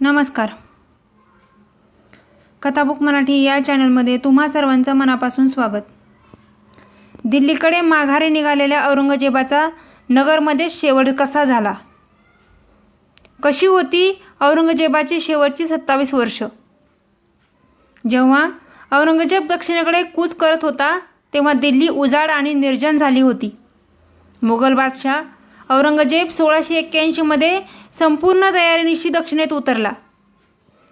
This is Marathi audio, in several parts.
नमस्कार. कथाबुक मराठी या चॅनलमध्ये तुम्हा सर्वांचं मनापासून स्वागत. दिल्लीकडे माघारी निघालेल्या औरंगजेबाचा नगरमध्ये शेवट कसा झाला? कशी होती औरंगजेबाची शेवटची सत्तावीस वर्ष? जेव्हा औरंगजेब दक्षिणेकडे कूच करत होता तेव्हा दिल्ली उजाड आणि निर्जन झाली होती. मुघल बादशाह औरंगजेब सोळाशे एक्क्याऐंशीमध्ये संपूर्ण तयारीनिशी दक्षिणेत उतरला.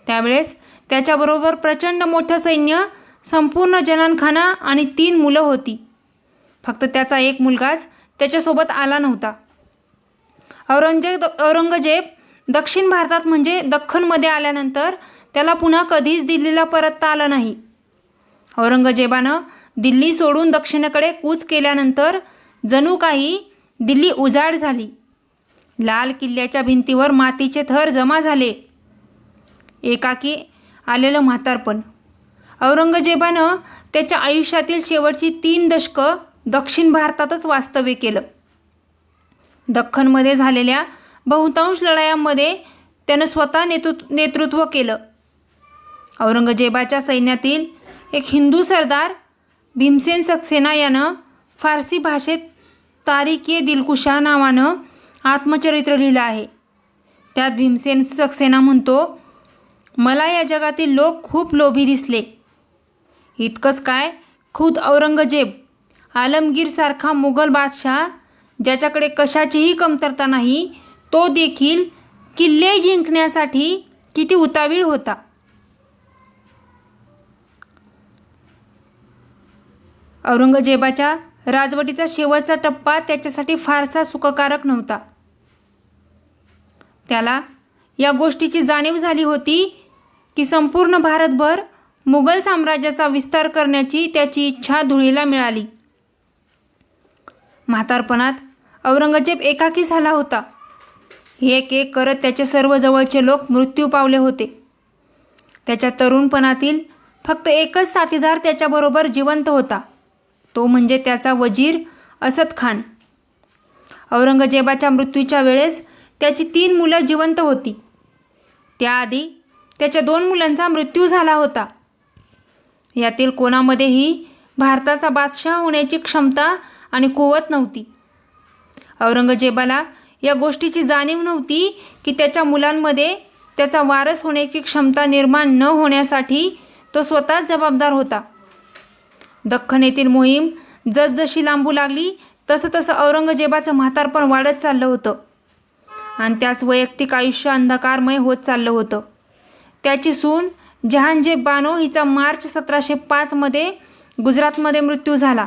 त्यावेळेस त्याच्याबरोबर प्रचंड मोठं सैन्य संपूर्ण जनानखाना आणि तीन मुलं होती. फक्त त्याचा एक मुलगाच त्याच्यासोबत आला नव्हता. औरंगजेब औरंगजेब दक्षिण भारतात म्हणजे दख्खनमध्ये आल्यानंतर त्याला पुन्हा कधीच दिल्लीला परतता आलं नाही. औरंगजेबानं दिल्ली सोडून दक्षिणेकडे कूच केल्यानंतर जणू काही दिल्ली उजाड झाली. लाल किल्ल्याच्या भिंतीवर मातीचे थर जमा झाले. एकाकी आलेलं म्हातारपण. औरंगजेबानं त्याच्या आयुष्यातील शेवटची तीन दशकं दक्षिण भारतातच वास्तव्य केलं. दख्खनमध्ये झालेल्या बहुतांश लढायांमध्ये त्यानं स्वतः नेतृ नेतृत्व केलं. औरंगजेबाच्या सैन्यातील एक हिंदू सरदार भीमसेन सक्सेना यानं फारसी भाषेत तारीख ए दिलकुशा नावानं आत्मचरित्र लिहिलं आहे. त्यात भीमसेन सक्सेना म्हणतो मला या जगातील लोक खूप लोभी दिसले. इतकंच काय खुद औरंगजेब आलमगीरसारखा मुघल बादशाह ज्याच्याकडे कशाचीही कमतरता नाही तो देखील किल्ले जिंकण्यासाठी किती उतावीळ होता. औरंगजेबाच्या राजवटीचा शेवटचा टप्पा त्याच्यासाठी फारसा सुखकारक नव्हता. त्याला या गोष्टीची जाणीव झाली होती की संपूर्ण भारतभर मुघल साम्राज्याचा विस्तार करण्याची त्याची इच्छा धुळीला मिळाली. म्हातारपणात औरंगजेब एकाकी झाला होता. एक एक करत त्याचे सर्व जवळचे लोक मृत्यू पावले होते. त्याच्या तरुणपणातील फक्त एकच साथीदार त्याच्याबरोबर जिवंत होता. तो म्हणजे त्याचा वजीर असद खान. औरंगजेबाच्या मृत्यूच्या वेळेस त्याची तीन मुलं जिवंत होती. त्याआधी त्याच्या दोन मुलांचा मृत्यू झाला होता. यातील कोणामध्येही भारताचा बादशाह होण्याची क्षमता आणि कुवत नव्हती. औरंगजेबाला या गोष्टीची जाणीव नव्हती की त्याच्या मुलांमध्ये त्याचा वारस होण्याची क्षमता निर्माण न होण्यासाठी तो स्वतःच जबाबदार होता. दख्खन येथील मोहीम जसजशी लांबू लागली तसं तसं औरंगजेबाचं म्हातारपण वाढत चाललं होतं. आणि त्याच वैयक्तिक आयुष्य अंधकारमय होत चाललं होतं. त्याची सून जहांजेब बानो हिचा मार्च सतराशे पाचमध्ये गुजरातमध्ये मृत्यू झाला.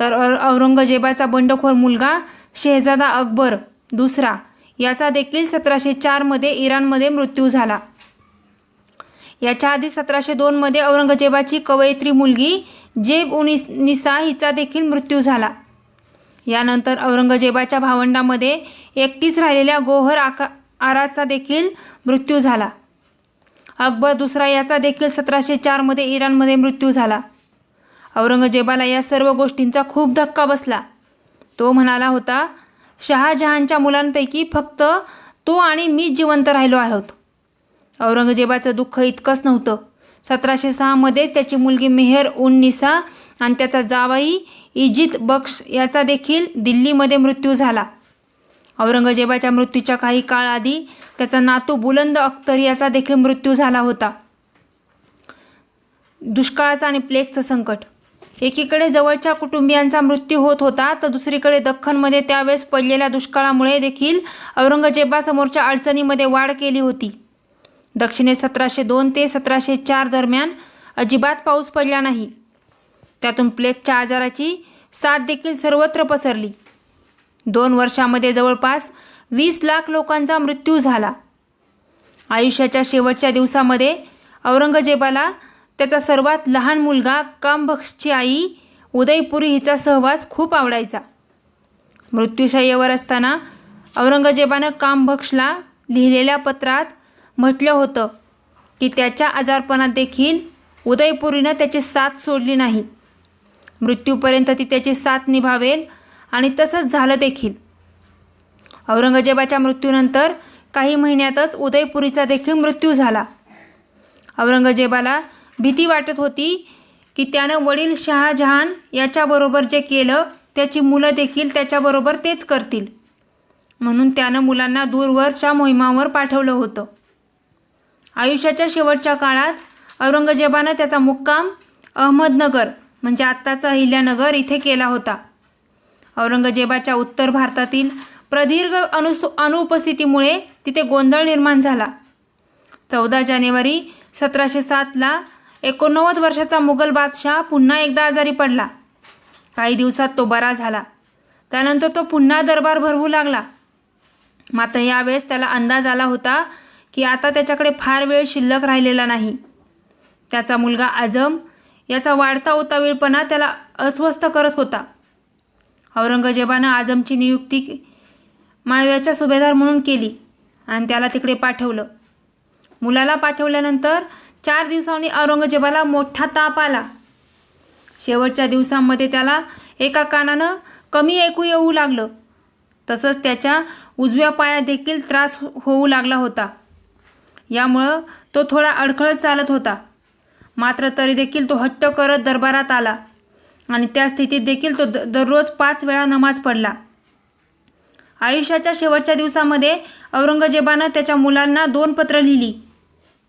तर औरंगजेबाचा बंडखोर मुलगा शेहजादा अकबर दुसरा याचा देखील सतराशे चारमध्ये इराणमध्ये मृत्यू झाला. याच्या आधी सतराशे दोनमध्ये औरंगजेबाची कवयित्री मुलगी जेब उनिस निसा हिचा देखील मृत्यू झाला. यानंतर औरंगजेबाच्या भावंडामध्ये एकटीच राहिलेल्या गोहर आका आराचा देखील मृत्यू झाला. अकबर दुसरा याचा देखील सतराशे चारमध्ये इराणमध्ये मृत्यू झाला. औरंगजेबाला या सर्व गोष्टींचा खूप धक्का बसला. तो म्हणाला होता शहाजहानच्या मुलांपैकी फक्त तो आणि मी जिवंत राहिलो आहोत. औरंगजेबाचं दुःख इतकंच नव्हतं. सतराशे सहामध्येच त्याची मुलगी मेहर उन निसा आणि त्याचा जावाई इजित बक्ष याचा देखील दिल्लीमध्ये मृत्यू झाला. औरंगजेबाच्या मृत्यूच्या काही काळ आधी त्याचा नातू बुलंद अख्तर याचा देखील मृत्यू झाला होता. दुष्काळाचं आणि प्लेगचं संकट. एकीकडे जवळच्या कुटुंबियांचा मृत्यू होत होता तर दुसरीकडे दख्खनमध्ये त्यावेळेस पडलेल्या दुष्काळामुळे देखील औरंगजेबासमोरच्या अडचणीमध्ये वाढ केली होती. दक्षिणे सतराशे दोन ते सतराशे चार दरम्यान अजिबात पाऊस पडला नाही. त्यातून प्लेगच्या आजाराची साथ देखील सर्वत्र पसरली. दोन वर्षामध्ये जवळपास वीस लाख लोकांचा मृत्यू झाला. आयुष्याच्या शेवटच्या दिवसामध्ये औरंगजेबाला त्याचा सर्वात लहान मुलगा कामबख्शची आई उदयपुरी हिचा सहवास खूप आवडायचा. मृत्यूशय्येवर असताना औरंगजेबानं कामबक्षला लिहिलेल्या पत्रात म्हटलं होतं की त्याच्या आजारपणात देखील उदयपुरीनं त्याची साथ सोडली नाही. मृत्यूपर्यंत ती त्याची साथ निभावेल आणि तसंच झालं देखील औरंगजेबाच्या मृत्यूनंतर काही महिन्यातच उदयपुरीचा देखील मृत्यू झाला. औरंगजेबाला भीती वाटत होती की त्यानं वडील शहाजहान याच्याबरोबर जे केलं त्याची मुलं देखील त्याच्याबरोबर तेच करतील. म्हणून त्यानं मुलांना दूरवरच्या मोहिमावर पाठवलं होतं. आयुष्याच्या शेवटच्या काळात औरंगजेबानं त्याचा मुक्काम अहमदनगर म्हणजे आत्ताचा अहिल्यानगर इथे केला होता. औरंगजेबाच्या उत्तर भारतातील प्रदीर्घ अनुसु अनुपस्थितीमुळे तिथे गोंधळ निर्माण झाला. चौदा जानेवारी सतराशे सातला एकोणनव्वद वर्षाचा मुघल बादशाह पुन्हा एकदा आजारी पडला. काही दिवसात तो बरा झाला. त्यानंतर तो पुन्हा दरबार भरवू लागला. मात्र यावेळेस त्याला अंदाज आला होता की आता त्याच्याकडे फार वेळ शिल्लक राहिलेला नाही. त्याचा मुलगा आजम याचा वाढता उतावीळपणा त्याला अस्वस्थ करत होता. औरंगजेबानं आजमची नियुक्ती माळव्याच्या सुभेदार म्हणून केली आणि त्याला तिकडे पाठवलं. मुलाला पाठवल्यानंतर चार दिवसांनी औरंगजेबाला मोठा ताप आला. शेवटच्या दिवसांमध्ये त्याला एका कानानं कमी ऐकू येऊ लागलं. तसंच त्याच्या उजव्या पायादेखील त्रास होऊ लागला होता. यामुळं तो थोडा अडखळत चालत होता. मात्र तरी देखील तो हट्ट करत दरबारात आला आणि त्या स्थितीत देखील तो द दररोज पाच वेळा नमाज पडला. आयुष्याच्या शेवटच्या दिवसामध्ये औरंगजेबानं त्याच्या मुलांना दोन पत्र लिहिली.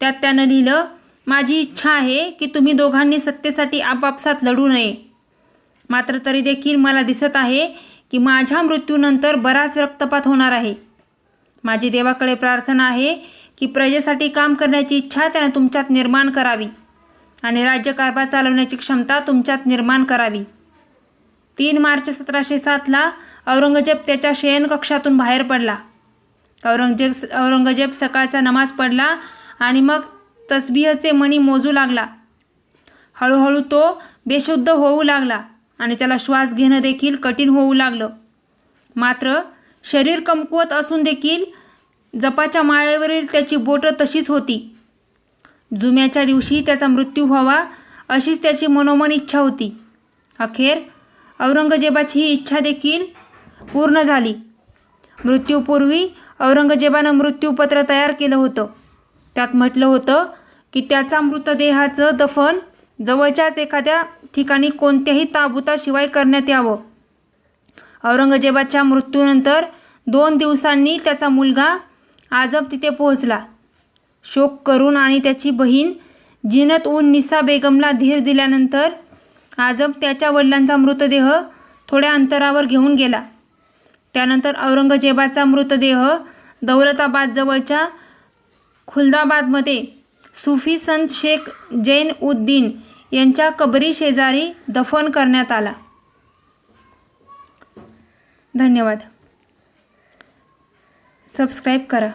त्यात त्यानं लिहिलं माझी इच्छा आहे की तुम्ही दोघांनी सत्तेसाठी आपापसात लढू नये. मात्र तरी देखील मला दिसत आहे की माझ्या मृत्यूनंतर बराच रक्तपात होणार आहे. माझी देवाकडे प्रार्थना आहे की प्रजेसाठी काम करण्याची इच्छा त्यानं तुमच्यात निर्माण करावी. आणि राज्यकारभार चालवण्याची क्षमता तुमच्यात निर्माण करावी. तीन मार्च सतराशे सातला औरंगजेब त्याच्या शयनकक्षातून बाहेर पडला. औरंगजेब औरंगजेब सकाळचा नमाज पडला आणि मग तस्बीहचे मनी मोजू लागला. हळूहळू तो बेशुद्ध होऊ लागला आणि त्याला श्वास घेणं देखील कठीण होऊ लागलं. मात्र शरीर कमकुवत असून देखील जपाच्या माळेवरील त्याची बोटं तशीच होती. जुम्याच्या दिवशी त्याचा मृत्यू व्हावा अशीच त्याची मनोमन इच्छा होती. अखेर औरंगजेबाची ही इच्छा देखील पूर्ण झाली. मृत्यूपूर्वी औरंगजेबानं मृत्यूपत्र तयार केलं होतं. त्यात म्हटलं होतं की त्याचा मृतदेहाचं दफन जवळच्याच एखाद्या ठिकाणी कोणत्याही ताबुताशिवाय करण्यात यावं. औरंगजेबाच्या मृत्यूनंतर दोन दिवसांनी त्याचा मुलगा आजम तिथे पोहोचला. शोक करून आणि त्याची बहीण जिनत उन निसा बेगमला धीर दिल्यानंतर आजम त्याच्या वडिलांचा मृतदेह थोड्या अंतरावर घेऊन गेला. त्यानंतर औरंगजेबाचा मृतदेह दौलताबादजवळच्या खुलदाबादमध्ये सुफी संत शेख जैन उद्दीन यांच्या कबरी शेजारी दफन करण्यात आला. धन्यवाद. सबस्क्राईब करा.